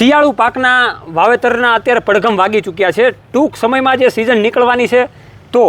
શિયાળુ પાકના વાવેતરના અત્યારે પડઘમ વાગી ચૂક્યા છે. ટૂંક સમયમાં જે સિઝન નીકળવાની છે, તો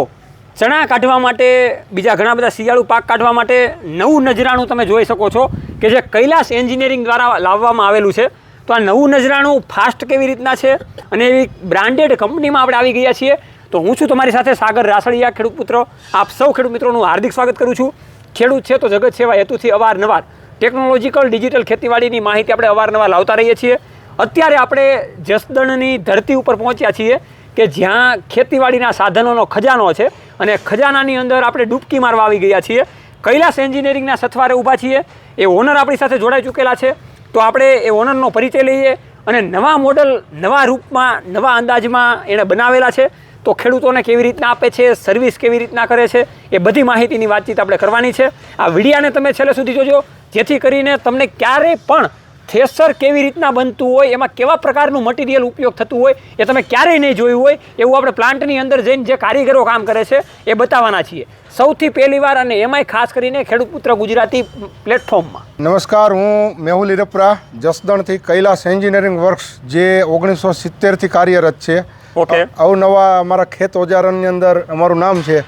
ચણા કાઢવા માટે, બીજા ઘણા બધા શિયાળુ પાક કાઢવા માટે નવું નજરાણું તમે જોઈ શકો છો કે જે કૈલાસ એન્જિનિયરિંગ દ્વારા લાવવામાં આવેલું છે. તો આ નવું નજરાણું ફાસ્ટ કેવી રીતના છે અને એવી બ્રાન્ડેડ કંપનીમાં આપણે આવી ગયા છીએ. તો હું છું તમારી સાથે સાગર રાસળિયા, ખેડૂત પુત્ર. આપ સૌ ખેડૂત મિત્રોનું હાર્દિક સ્વાગત કરું છું. ખેડૂત છે તો જગત સેવા હેતુથી અવારનવાર ટેકનોલોજીકલ, ડિજિટલ ખેતીવાડીની માહિતી આપણે અવારનવાર લાવતા રહીએ છીએ. અત્યારે આપણે જસદણની ધરતી ઉપર પહોંચ્યા છીએ કે જ્યાં ખેતીવાડીના સાધનોનો ખજાનો છે અને ખજાનાની અંદર આપણે ડૂબકી મારવા આવી ગયા છીએ. કૈલાસ એન્જિનિયરિંગના સથવારે ઊભા છીએ. એ ઓનર આપણી સાથે જોડાઈ ચૂકેલા છે. તો આપણે એ ઓનરનો પરિચય લઈએ અને નવા મોડલ, નવા રૂપમાં, નવા અંદાજમાં એણે બનાવેલા છે. તો ખેડૂતોને કેવી રીતના આપે છે, સર્વિસ કેવી રીતના કરે છે, એ બધી માહિતીની વાતચીત આપણે કરવાની છે. આ વિડીયાને તમે છેલ્લે સુધી જોજો. જેથી કરીને તમને ક્યારેય પણ થ્રેસર કેવી રીતના બનતું હોય, એમાં કેવા પ્રકારનું મટીરિયલ ઉપયોગ થતું હોય, એ તમે ક્યારેય નહીં જોયું હોય, એવું આપણે પ્લાન્ટની અંદર જઈને જે કારીગરો કામ કરે છે, એ બતાવવાના છીએ. સૌથી પહેલી વાર અને એમાંય ખાસ કરીને ખેડૂત પુત્ર ગુજરાતી પ્લેટફોર્મમાં નમસ્કાર, હું મેહુલ ઇરપરા જસદણથી કૈલાસ એન્જિનિયરિંગ વર્ક્સ, જે ઓગણીસો સિત્તેરથી કાર્યરત છે. ઓકે. અવનવા અમારા ખેત ઓજારની અંદર અમારું નામ છે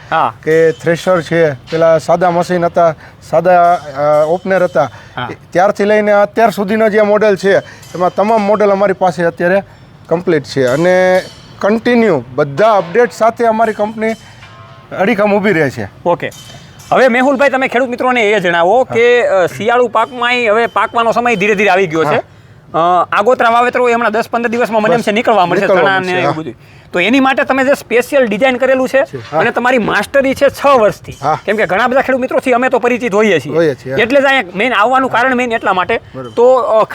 કે થ્રેશર છે પેલા સાદા મશીન હતા સાદા ઓપનર હતા. ત્યારથી લઈને અત્યાર સુધીનો જે મોડેલ છે એમાં તમામ મોડેલ અમારી પાસે અત્યારે કમ્પ્લીટ છે. અને કન્ટિન્યુ બધા અપડેટ સાથે અમારી કંપની અડીખમ ઊભી રહે છે. ઓકે. હવે મેહુલભાઈ તમે ખેડૂત મિત્રોને એ જણાવો કે શિયાળુ પાકમાં હવે પાકવાનો સમય ધીરે ધીરે આવી ગયો છે. આગોતરા વાવેતર હોય હમણાં દસ પંદર દિવસમાં મને એમ છે નીકળવા મળશે ચણા ને એવું બધું. તો એની માટે તમે જે સ્પેશિયલ ડિઝાઇન કરેલું છે અને તમારી માસ્ટરી છે છ વર્ષથી. કેમ કે ઘણા બધા ખેડૂત મિત્રોથી અમે તો પરિચિત હોઈએ છીએ. એટલે જ અહીંયા મેઇન આવવાનું કારણ મેઇન એટલા માટે. તો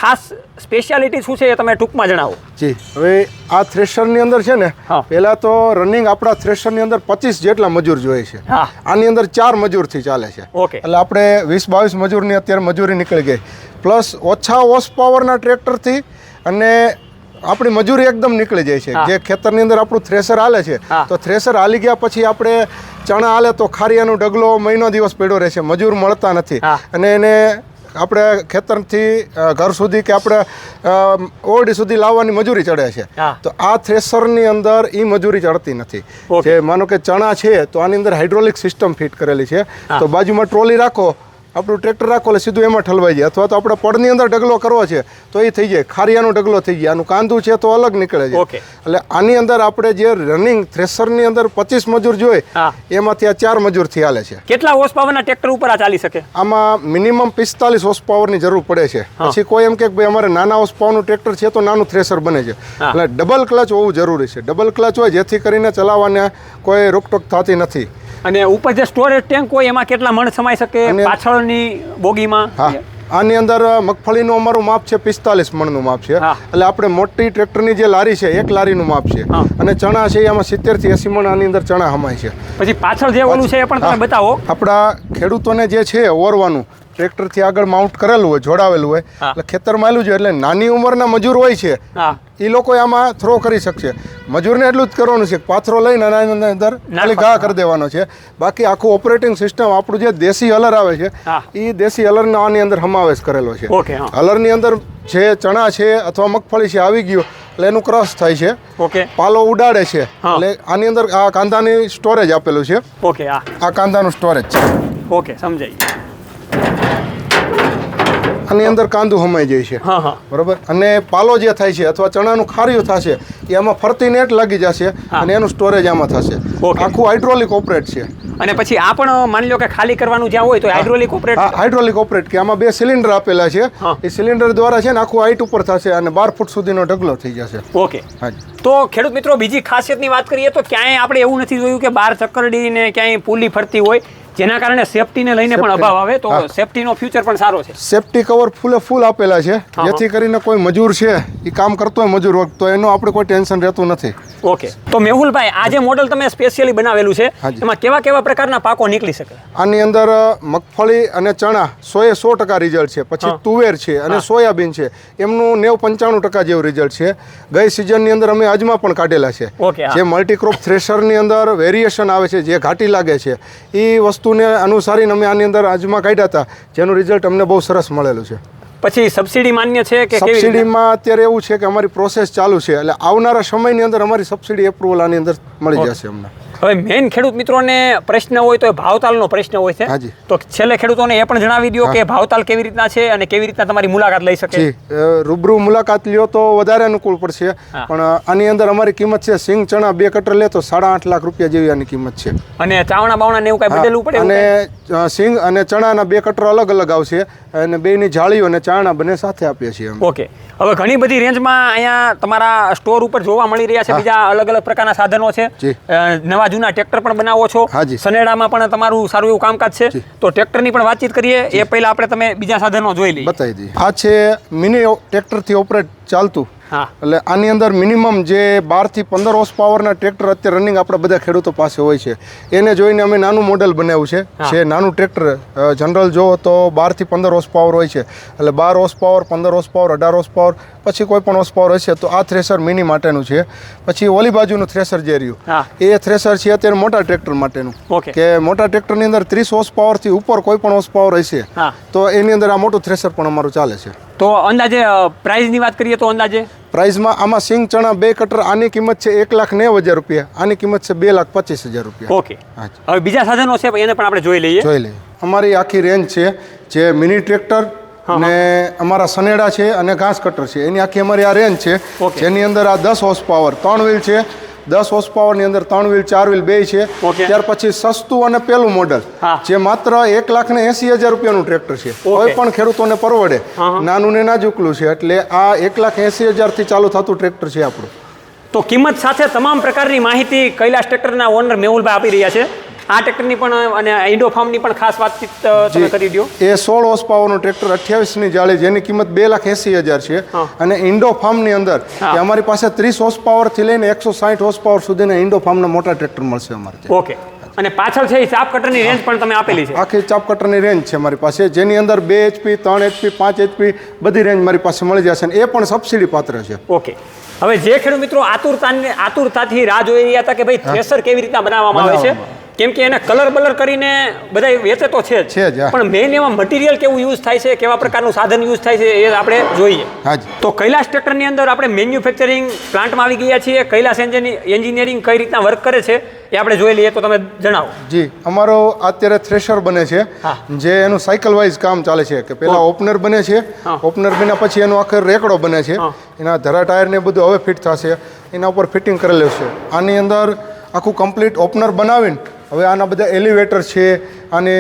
ખાસ સ્પેશિયાલિટી શું છે એ તમે ટૂંકમાં જણાવો. જી. હવે આ થ્રેશરની અંદર છે ને. પહેલા તો રનિંગ આપણા થ્રેશરની અંદર પચીસ જેટલા મજૂર જોઈએ છે. આની અંદર ચાર મજૂરથી ચાલે છે. એટલે આપણે વીસ બાવીસ મજૂરની અત્યારે મજૂરી નીકળી ગઈ. પ્લસ ઓછા હોર્સ પાવરના ટ્રેક્ટરથી અને આપણી મજૂરી એકદમ નીકળી જાય છે. જે ખેતરની અંદર આપણું થ્રેસર હાલે છે તો થ્રેસર હાલી ગયા પછી આપણે ચણા હાલે તો ખારિયાનો ડગલો મહિનો દિવસ પડ્યો રહેશે મજૂર મળતા નથી. અને એને આપણે ખેતરથી ઘર સુધી કે આપણે ઓરડી સુધી લાવવાની મજૂરી ચડે છે. તો આ થ્રેસરની અંદર એ મજૂરી ચડતી નથી. જે માનો કે ચણા છે તો આની અંદર હાઇડ્રોલિક સિસ્ટમ ફિટ કરેલી છે. તો બાજુમાં ટ્રોલી રાખો આપણું ટ્રેક્ટર રાખો એટલે સીધું એમાં ઠલવાઈ જાય. અથવા તો આપણે પડની અંદર ડગલો કરવો છે તો એ થઈ જાય. ખારિયાનો ડગલો થઈ જાય. આનું કાંદું છે તો અલગ નીકળે છે. એટલે આની અંદર આપણે જે રનિંગ થ્રેસરની અંદર પચીસ મજૂર જોઈએ એમાંથી આ ચાર મજૂરથી હાલે છે. કેટલા હોર્સ પાવરના ટ્રેક્ટર ઉપર આ ચાલી શકે? આમાં મિનિમમ પિસ્તાલીસ હોર્સ પાવરની જરૂર પડે છે. પછી કોઈ એમ કે ભાઈ અમારે નાના હોર્સ પાવરનું ટ્રેક્ટર છે તો નાનું થ્રેસર બને છે. એટલે ડબલ ક્લચ હોવું જરૂરી છે. ડબલ ક્લચ હોય જેથી કરીને ચલાવવાને કોઈ રોકટોક થતી નથી. અને ઉપર જે સ્ટોરેજ ટેન્ક હોય એમાં કેટલા મણ સમાઈ શકે પાછળની બોગીમાં? હા. આની અંદર મગફળીનું અમારું માપ છે પિસ્તાલીસ મણનું માપ છે. એટલે આપણે મોટી ટ્રેક્ટરની જે લારી છે એક લારીનું માપ છે. અને ચણા છે એમાં સિત્તેરથી એસી મણ આની અંદર ચણા હમાય છે. પછી પાછળ જે ઓલું છે એ પણ તમે બતાવો. આપણા ખેડૂતોને જે છે ઓરવાનું. ટ્રેક્ટરથી આગળ માઉન્ટ કરેલું હોય જોડાવેલું હોય એટલે ખેતરમાં આવેલું છે એટલે નાની ઉંમરના મજૂર હોય છે એ લોકો આમાં થ્રો કરી શકશે. મજૂરને એટલું જ કરવાનું છે પાથરો લઈને આની અંદર ખાલી ઘા કરી દેવાનો છે. બાકી આખું ઓપરેટિંગ સિસ્ટમ આપણું જે દેશી હલર આવે છે એ દેશી હલરનો આની અંદર સમાવેશ કરેલો છે. હલરની અંદર જે ચણા છે અથવા મગફળી છે આવી ગયું એટલે એનું ક્રશ થાય છે. ઓકે. પાલો ઉડાડે છે એટલે આની અંદર આ કાંદાની સ્ટોરેજ આપેલું છે. ઓકે આ કાંદાનું સ્ટોરેજ છે. ઓકે સમજાઈ આની અંદર કાંદું હમાઈ જાય છે. બરોબર? અને પાલો જે થાય છે અથવા ચણાનું ખાર્યું થશે એ આમાં ફરતી નેટ લાગી જશે અને એનું સ્ટોરેજ આમાં થશે. આખું હાઇડ્રોલિક ઓપરેટ છે. અને પછી આ પણ માની લો કે ખાલી કરવાનું જ્યાં હોય તો હાઇડ્રોલિક ઓપરેટ હાઇડ્રોલિક ઓપરેટ કે આમાં બે સિલિન્ડર આપેલા છે. એ સિલિન્ડર દ્વારા છે ને આખું હાઇટ ઉપર થશે અને બાર ફૂટ સુધીનો ઢગલો થઈ જશે. ઓકે તો ખેડૂત મિત્રો બીજી ખાસિયતની વાત કરીએ તો ક્યાંય આપણે એવું નથી જોયું કે બાર ચક્કરડીને ક્યાંય પુલી ફરતી હોય. જેના કારણે સેફટીને લઈને પણ. અભાવ આવે તો સેફટીનો ફ્યુચર પણ સારો છે. સેફટી કવર ફૂલે ફૂલ આપેલા છે. જેથી કરીને કોઈ મજૂર છે એ કામ કરતો હોય મજૂર વર્ગ તો એનું આપણે કોઈ ટેન્શન રહેતું નથી. ઓકે તો મેહુલભાઈ આ જે મોડલ તમે સ્પેશિયલી બનાવેલું છે એમાં કેવા કેવા પ્રકારના પાકો નીકળી શકે? આની અંદર મગફળી અને ચણા સો એ સો ટકા રિઝલ્ટ છે. પછી તુવેર છે અને સોયાબીન છે. એમનું નેવ પંચાણું ટકા જેવું રિઝલ્ટ છે. ગઈ સિઝનની અંદર અમે અજમા પણ કાઢેલા છે. જે મલ્ટીક્રોપ થ્રેશરની અંદર વેરિએશન આવે છે જે ઘાટી લાગે છે એ વસ્તુને અનુસારીને અમે આની અંદર આજમાં કાઢ્યા હતા જેનું રિઝલ્ટ અમને બહુ સરસ મળેલું છે. પછી સબસિડી માન્ય છે કે સબસિડીમાં અત્યારે એવું છે કે અમારી પ્રોસેસ ચાલુ છે એટલે આવનારા સમયની અંદર અમારી સબસિડી એપ્રુવલ આની અંદર મળી જશે અમને. હવે મેઇન ખેડૂત મિત્રોને પ્રશ્ન હોય તો એ ભાવતાલનો પ્રશ્ન હોય છે. તો છેલ્લે ખેડૂતોને એ પણ જણાવી દો કે ભાવતાલ કેવી રીતના છે અને કેવી રીતના તમારી મુલાકાત લઈ શકે. રૂબરૂ મુલાકાત લ્યો તો વધારે અનુકૂળ પડશે. પણ આની અંદર અમારી કિંમત છે સિંગ ચણા બે કટર લે તો સાડા આઠ લાખ રૂપિયા જેવી આની કિંમત છે. અને ચાવણા બાવણા ને એવું કઈ બદલવું પડે અને? સિંગ અને ચણાના બે કટર અલગ અલગ આવશે અને બેની જાળીઓ અને ચાણા બંને સાથે આપીએ છીએ ઓકે. હવે ઘણી બધી રેન્જમાં અહીંયા તમારા સ્ટોર ઉપર જોવા મળી રહ્યા છે બીજા અલગ અલગ પ્રકારના સાધનો છે. નવા જૂના ટ્રેક્ટર પણ બનાવો છો. સનેડામાં પણ તમારું સારું એવું કામકાજ છે. તો ટ્રેક્ટરની પણ વાતચીત કરીએ. એ પહેલા આપણે તમે બીજા સાધનો જોઈ લઈએ. બતાવી દઈએ. આ છે મિની ટ્રેક્ટરથી ઓપરેટ ચાલતું. એટલે આની અંદર મિનિમમ જે બારથી પંદર હોર્સ પાવરના ટ્રેક્ટર અત્યારે રનિંગ આપણા બધા ખેડૂતો પાસે હોય છે. એને જોઈને અમે નાનું મોડેલ બનાવ્યું છે. જે નાનું ટ્રેક્ટર જનરલ જો તો બારથી પંદર હોર્સ પાવર હોય છે. એટલે બાર હોર્સ પાવર પંદર હોર્સ પાવર અઢાર હોર્સ પાવર પછી કોઈ પણ હોર્સ પાવર હશે તો આ થ્રેસર મિની માટેનું છે. પછી ઓલી બાજુનું થ્રેસર જે રહ્યું. એ થ્રેસર છે અત્યારે મોટા ટ્રેક્ટર માટેનું. કે મોટા ટ્રેક્ટરની અંદર ત્રીસ હોર્સ પાવરથી ઉપર કોઈ પણ હોર્સ પાવર હશે તો એની અંદર આ મોટું થ્રેસર પણ અમારું ચાલે છે. તો અંદાજે પ્રાઇઝની વાત કરીએ તો અંદાજે? પ્રાઇઝમાં આમાં સિંગ ચણા બે કટર આની કિંમત છે એક લાખ નેવ હજાર રૂપિયા. આની કિંમત છે બે લાખ પચીસ હજાર રૂપિયા. ઓકે. હવે બીજા સાધનો છે એને પણ આપણે જોઈ લઈએ. જોઈ લઈએ. અમારી આખી રેન્જ છે જે મિની ટ્રેક્ટર અને અમારા સનેડા છે અને ઘાસ કટર છે. એની આખી અમારી આ રેન્જ છે. જેની અંદર આ દસ હોર્સ પાવર ત્રણ વ્હીલ છે દસ હોર્સ પાવરની અંદર ત્રણ વ્હીલ ચાર વ્હીલ બે છે. ત્યાર પછી સસ્તું અને પેલું મોડલ. જે માત્ર એક લાખ ને એસી હજાર રૂપિયાનું ટ્રેક્ટર છે. કોઈ પણ ખેડૂતોને પરવડે. નાનું ને નાજુકલું છે. એટલે આ એક લાખ એસી હજારથી ચાલુ થતું ટ્રેક્ટર છે આપણું. તો કિંમત સાથે તમામ પ્રકારની માહિતી કૈલાસ ટ્રેક્ટરના ઓનર મેહુલભાઈ આપી રહ્યા છે. આ ટ્રેક્ટરની પણ અને ઇન્ડો ફાર્મની પણ ખાસ વાતચીત તમે કરી દો એ સોળ હોર્સ પાવરનું ટ્રેક્ટર અઠ્યાવીસની જાળી જેની કિંમત બે લાખ એસી હજાર છે. અને ઇન્ડો ફાર્મની અંદર અમારી પાસે ત્રીસ હોર્સ પાવરથી લઈને એકસો સાઠ હોર્સ પાવર સુધીના ઇન્ડો ફાર્મના મોટા ટ્રેક્ટર મળશે અમારે ઓકે. અને પાછળ છે એ ચાપ કટરની રેન્જ પણ તમે આપેલી છે. આખી ચાપ કટરની રેન્જ છે મારી પાસે. જેની અંદર બે એચપી ત્રણ એચપી પાંચ એચપી બધી રેન્જ મારી પાસે મળી જશે અને એ પણ સબસિડી પાત્ર છે. ઓકે. હવે જે ખેડૂત મિત્રો આતુરતાની આતુરતાથી રાહ જોઈ રહ્યા હતા કે ભાઈ થ્રેસર કેવી રીતના બનાવવામાં આવે છે? કેમ કે એને કલર બલર કરીને બધા વેચે તો છે છે જ, પણ મેઇન એમાં મટીરિયલ કેવું યુઝ થાય છે કેવા પ્રકારનું સાધન યુઝ થાય છે એ આપણે જોઈએ. તો કૈલાસ ટ્રેક્ટરની અંદર આપણે મેન્યુફેક્ચરિંગ પ્લાન્ટમાં આવી ગયા છીએ. કૈલાસ એન્જિનિયરિંગ કઈ રીતના વર્ક કરે છે એ આપણે જોઈ લઈએ તો તમે જણાવો. જી અમારો અત્યારે થ્રેશર બને છે જે એનું સાયકલ વાઇઝ કામ ચાલે છે. કે પેલા ઓપનર બને છે ઓપનર બન્યા પછી એનો આખર રેકડો બને છે. એના ધરા ટાયર ને બધું હવે ફિટ થશે. એના ઉપર ફિટિંગ કરેલું છે. આની અંદર આખું કમ્પ્લીટ ઓપનર બનાવીને હવે આના બધા એલિવેટર છે અને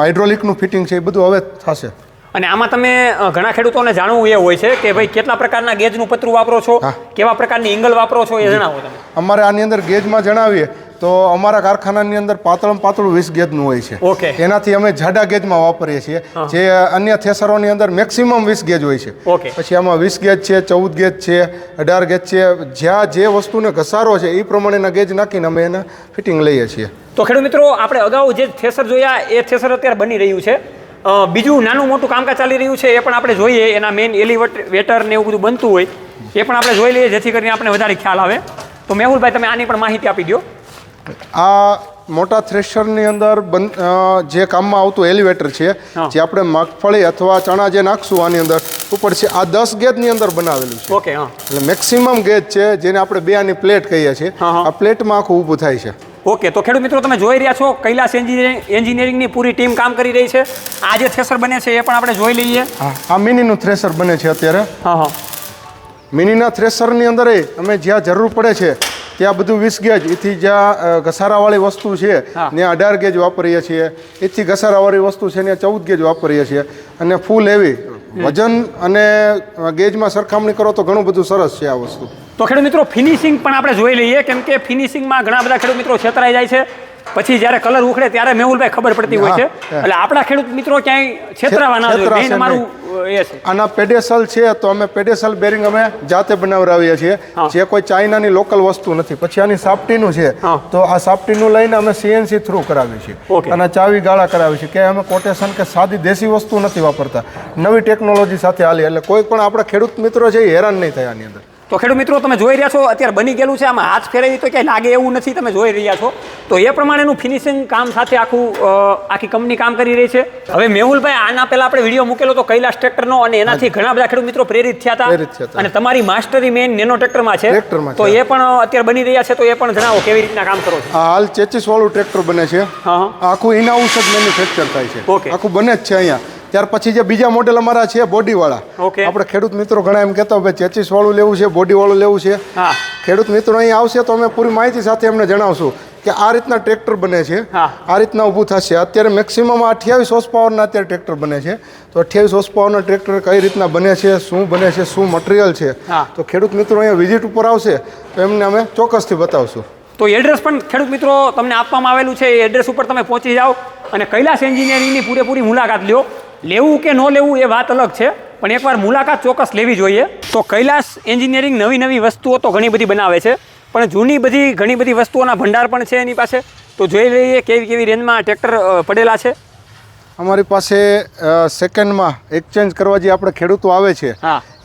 હાઇડ્રોલિકનું ફિટિંગ છે એ બધું હવે થશે. અને આમાં તમે ઘણા ખેડૂતોને જાણવું એ હોય છે કે ભાઈ કેટલા પ્રકારના ગેજનું પતરું વાપરો છો કેવા પ્રકારની એંગલ વાપરો છો એ જણાવો તમે. અમારે આની અંદર ગેજમાં જણાવીએ. તો અમારા કારખાનાની અંદર પાતળમ પાતળું વીસ ગેજનું હોય છે. ઓકે. એનાથી અમે જાડા ગેજમાં વાપરીએ છીએ. જે અન્ય થેસરોની અંદર મેક્સિમમ વીસ ગેજ હોય છે. ઓકે. પછી આમાં વીસ ગેજ છે ચૌદ ગેજ છે અઢાર ગેજ છે. જ્યાં જે વસ્તુને ઘસારો છે એ પ્રમાણેના ગેજ નાખીને અમે એને ફિટિંગ લઈએ છીએ. તો ખેડૂત મિત્રો આપણે અગાઉ જે થેસર જોયા એ થેસર અત્યારે બની રહ્યું છે. બીજું નાનું મોટું કામકાજ ચાલી રહ્યું છે એ પણ આપણે જોઈએ. એના મેઇન એલિવેટ વેટર ને એવું બધું બનતું હોય એ પણ આપણે જોઈ લઈએ જેથી કરીને આપણે વધારે ખ્યાલ આવે. તો મેહુલભાઈ તમે આની પણ માહિતી આપી દો આ મોટા થ્રેશરની અંદર બન જે કામમાં આવતું એલિવેટર છે જે આપણે મગફળી અથવા ચણા જે નાખશું આની અંદર ઉપર છે આ દસ ગેજની અંદર બનાવેલું છે. ઓકે હા. એટલે મેક્સિમમ ગેજ છે જેને આપણે બે આની પ્લેટ કહીએ છીએ. આ પ્લેટમાં આખું ઊભું થાય છે. ઓકે તો ખેડૂત મિત્રો તમે જોઈ રહ્યા છો કૈલાસ એન્જિનિયરિંગ એન્જિનિયરિંગની પૂરી ટીમ કામ કરી રહી છે. આ જે થ્રેસર બને છે એ પણ આપણે જોઈ લઈએ. આ મિનીનું થ્રેસર બને છે અત્યારે. હા હા. મિનીના થ્રેસરની અંદર એ અમે જ્યાં જરૂર પડે છે ત્યાં બધું વીસ ગેજ એથી જ્યાં ઘસારાવાળી વસ્તુ છે ને અઢાર ગેજ વાપરીએ છીએ. એથી ઘસારાવાળી વસ્તુ છે ત્યાં ચૌદ ગેજ વાપરીએ છીએ. અને ફૂલ એવી વજન અને ગેજમાં સરખામણી કરો તો ઘણું બધું સરસ છે આ વસ્તુ. તો ખેડૂત મિત્રો ફિનિશિંગ પણ આપણે જોઈ લઈએ કેમ કે ફિનિશિંગમાં ઘણા બધા ખેડૂત મિત્રો છેતરાઈ જાય છે. પછી જ્યારે કલર ઉખડે ત્યારે મેહુલભાઈ ખબર પડતી હોય છે. એટલે આપણા ખેડૂત મિત્રો ક્યાંય છેતરાવા ના જોઈએ એ છે. આના પેડેસલ છે તો અમે પેડેસલ બેરિંગ અમે જાતે બનાવડાવીએ છીએ. જે કોઈ ચાઇનાની લોકલ વસ્તુ નથી. પછી આની સાપટીનું છે. તો આ સાપટીનું લઈને અમે સીએનસી થ્રુ કરાવીએ છીએ. અને ચાવી ગાળા કરાવીએ છીએ. કે અમે કોટેશન કે સાદી દેશી વસ્તુ નથી વાપરતા. નવી ટેકનોલોજી સાથે હાલી એટલે કોઈ પણ આપણા ખેડૂત મિત્રો છે એ હેરાન નહીં થાય આની અંદર. તો ખેડૂત મિત્રો તમે જોઈ રહ્યા છો અત્યારે બની ગયેલું છે આમાં હાથ ફેરવી તો ક્યાંય લાગે એવું નથી તમે જોઈ રહ્યા છો. તો એ પ્રમાણેનું ફિનિશિંગ કામ સાથે આખું આખી કંપની કામ કરી રહી છે. હવે મેહુલભાઈ આના પહેલા આપણે વીડિયો મૂકેલો તો કૈલાસ ટ્રેક્ટરનો અને એનાથી ઘણા બધા ખેડૂત મિત્રો પ્રેરિત થયા હતા. અને તમારી માસ્ટરી મેન નેનો ટ્રેક્ટરમાં છે. તો એ પણ અત્યારે બની રહ્યા છે તો એ પણ જણાવો કેવી રીતના કામ કરો છો. હાલ ચેચીસ વાળું ટ્રેક્ટર બને છે. આખું ઇન હાઉસ જ મેન્યુફેક્ચર થાય છે. ઓકે આખું બને જ છે અહીંયા. ત્યાર પછી જે બીજા મોડેલ અમારા છે બોડીવાળા. આપણે ખેડૂત મિત્રો ઘણા એમ કહેતા હોય ચેચીસ વાળું લેવું છે બોડીવાળું લેવું છે. ખેડૂત મિત્રો અહીં આવશે તો અમે પૂરી માહિતી સાથે એમને જણાવશું કે આ રીતના ટ્રેક્ટર બને છે. આ રીતના ઊભું થશે. અત્યારે મેક્સિમમ અઠ્યાવીસ હોર્સ પાવરના અત્યારે ટ્રેક્ટર બને છે. તો અઠ્યાવીસ હોર્સ પાવરના ટ્રેક્ટર કઈ રીતના બને છે શું બને છે શું મટીરિયલ છે? તો ખેડૂત મિત્રો અહીંયા વિઝિટ ઉપર આવશે તો એમને અમે ચોક્કસથી બતાવશું. તો એડ્રેસ પણ ખેડૂત મિત્રો તમને આપવામાં આવેલું છે. એ એડ્રેસ ઉપર તમે પહોંચી જાઓ અને કૈલાસ એન્જિનિયરિંગની પૂરેપૂરી મુલાકાત લ્યો. લેવું કે ન લેવું એ વાત અલગ છે. પણ એકવાર મુલાકાત ચોક્કસ લેવી જોઈએ. તો કૈલાસ એન્જિનિયરિંગ નવી નવી વસ્તુઓ તો ઘણી બધી બનાવે છે. પણ જૂની બધી ઘણી બધી વસ્તુઓના ભંડાર પણ છે એની પાસે. તો જોઈ લઈએ કેવી કેવી રેન્જમાં ટ્રેક્ટર પડેલા છે. અમારી પાસે સેકન્ડમાં એક્સચેન્જ કરવા જે આપણે ખેડૂતો આવે છે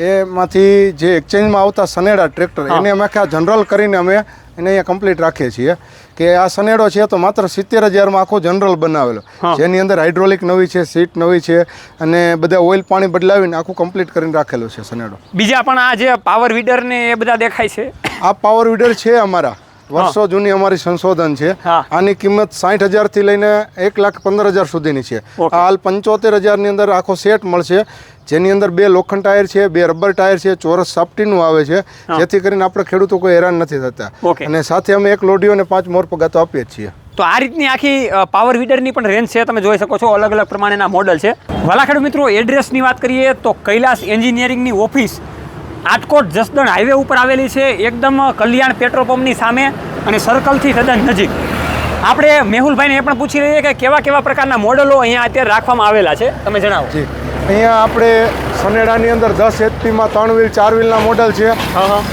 એમાંથી જે એક્સચેન્જમાં આવતા સનેડા ટ્રેક્ટર એને અમે આખા જનરલ કરીને અમે એને અહીંયા કમ્પ્લીટ રાખીએ છીએ કે આ સનેડો છે તો માત્ર સિત્તેર હજારમાં આખો જનરલ બનાવેલો. જેની અંદર હાઇડ્રોલિક નવી છે સીટ નવી છે અને બધા ઓઇલ પાણી બદલાવીને આખું કમ્પ્લીટ કરીને રાખેલું છે સનેડો બીજા પણ આ જે પાવર વીડર ને એ બધા દેખાય છે? આ પાવર વીડર છે અમારા. વર્ષો જૂની અમારી સંશોધન છે. આની કિંમત સાઠ હજારથી લઈને એક લાખ પંદર હજાર સુધીની છે. હાલ પંચોતેર હજારની અંદર આખો સેટ મળશે. જેની અંદર બે લોખંડ ટાયર છે બે રબર ટાયર છે ચોરસ સાપટીનું આવે છે. જેથી કરીને આપણે ખેડૂતો કોઈ હેરાન નથી થતા. અને સાથે અમે એક લોઢીઓ અને પાંચ મોર પગાતો આપીએ છીએ. તો આ રીતની આખી પાવર વીડરની પણ રેન્જ છે તમે જોઈ શકો છો અલગ અલગ પ્રમાણેના મોડલ છે. વલાખેડ મિત્રો એડ્રેસની વાત કરીએ તો કૈલાસ એન્જિનિયરિંગની ઓફિસ આટકોટ જસદણ હાઈવે ઉપર આવેલી છે એકદમ કલ્યાણ પેટ્રોલ પંપની સામે અને સર્કલથી તદ્દન નજીક. આપણે મેહુલભાઈને એ પણ પૂછી લઈએ કે કેવા કેવા પ્રકારના મોડલો અહીંયા અત્યારે રાખવામાં આવેલા છે. તમે જણાવો. જી. અહીંયા આપણે સનેડાની અંદર દસ એચપીમાં ત્રણ વ્હીલ ચાર વ્હીલના મોડલ છે.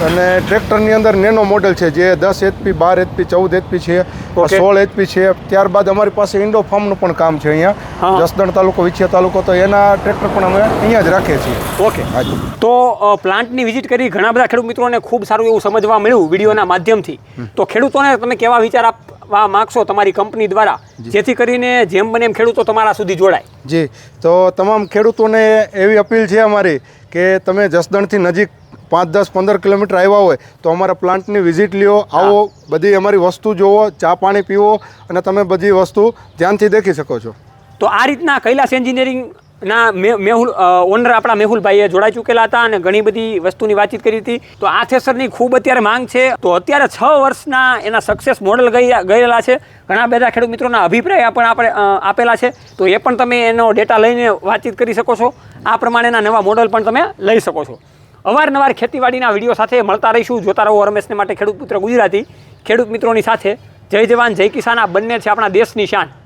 અને ટ્રેક્ટરની અંદર નેનો મોડલ છે જે દસ એચપી બાર એચપી ચૌદ એચપી છે સોળ એચપી છે. ત્યારબાદ અમારી પાસે ઇન્ડો ફાર્મનું પણ કામ છે. અહીંયા. જસદણ તાલુકો વિછિયા તાલુકો તો એના ટ્રેક્ટર પણ અમે અહીંયા જ રાખીએ છીએ. ઓકે તો પ્લાન્ટની વિઝિટ કરી ઘણા બધા ખેડૂત મિત્રોને ખૂબ સારું એવું સમજવા મળ્યું વિડીયોના માધ્યમથી. તો ખેડૂતોને તમે કેવા વિચાર આપવા માગશો તમારી કંપની દ્વારા. જેથી કરીને જેમ બને એમ ખેડૂતો તમારા સુધી જોડાય. જી તો તમામ ખેડૂતોને એવી અપીલ છે અમારી કે તમે જસદણથી નજીક પાંચ દસ પંદર કિલોમીટર આવ્યા હોય તો અમારા પ્લાન્ટની વિઝિટ લ્યો આવો બધી અમારી વસ્તુ જોવો ચા પાણી પીવો અને તમે બધી વસ્તુ ધ્યાનથી દેખી શકો છો. તો આ રીતના કૈલાસ એન્જિનિયરિંગના મે- મેહુલ ઓનર આપણા મેહુલભાઈએ જોડાઈ ચૂકેલા હતા અને ઘણી બધી વસ્તુની વાતચીત કરી હતી. તો આ થેસરની ખૂબ અત્યારે માંગ છે. તો અત્યારે છ વર્ષના એના સક્સેસ મોડલ ગયા ગયેલા છે. ઘણા બધા ખેડૂત મિત્રોના અભિપ્રાય પણ આપણે આપેલા છે. તો એ પણ તમે એનો ડેટા લઈને વાતચીત કરી શકો છો. આ પ્રમાણેના નવા મોડલ પણ તમે લઈ શકો છો. અવારનવાર ખેતીવાડીના વીડિયો સાથે મળતા રહીશું. જોતા રહો રમેશને માટે ખેડૂત પુત્ર ગુજરાતી. ખેડૂત મિત્રોની સાથે. જય જવાન, જય કિસાન. આ બંને છે આપણા દેશની શાન.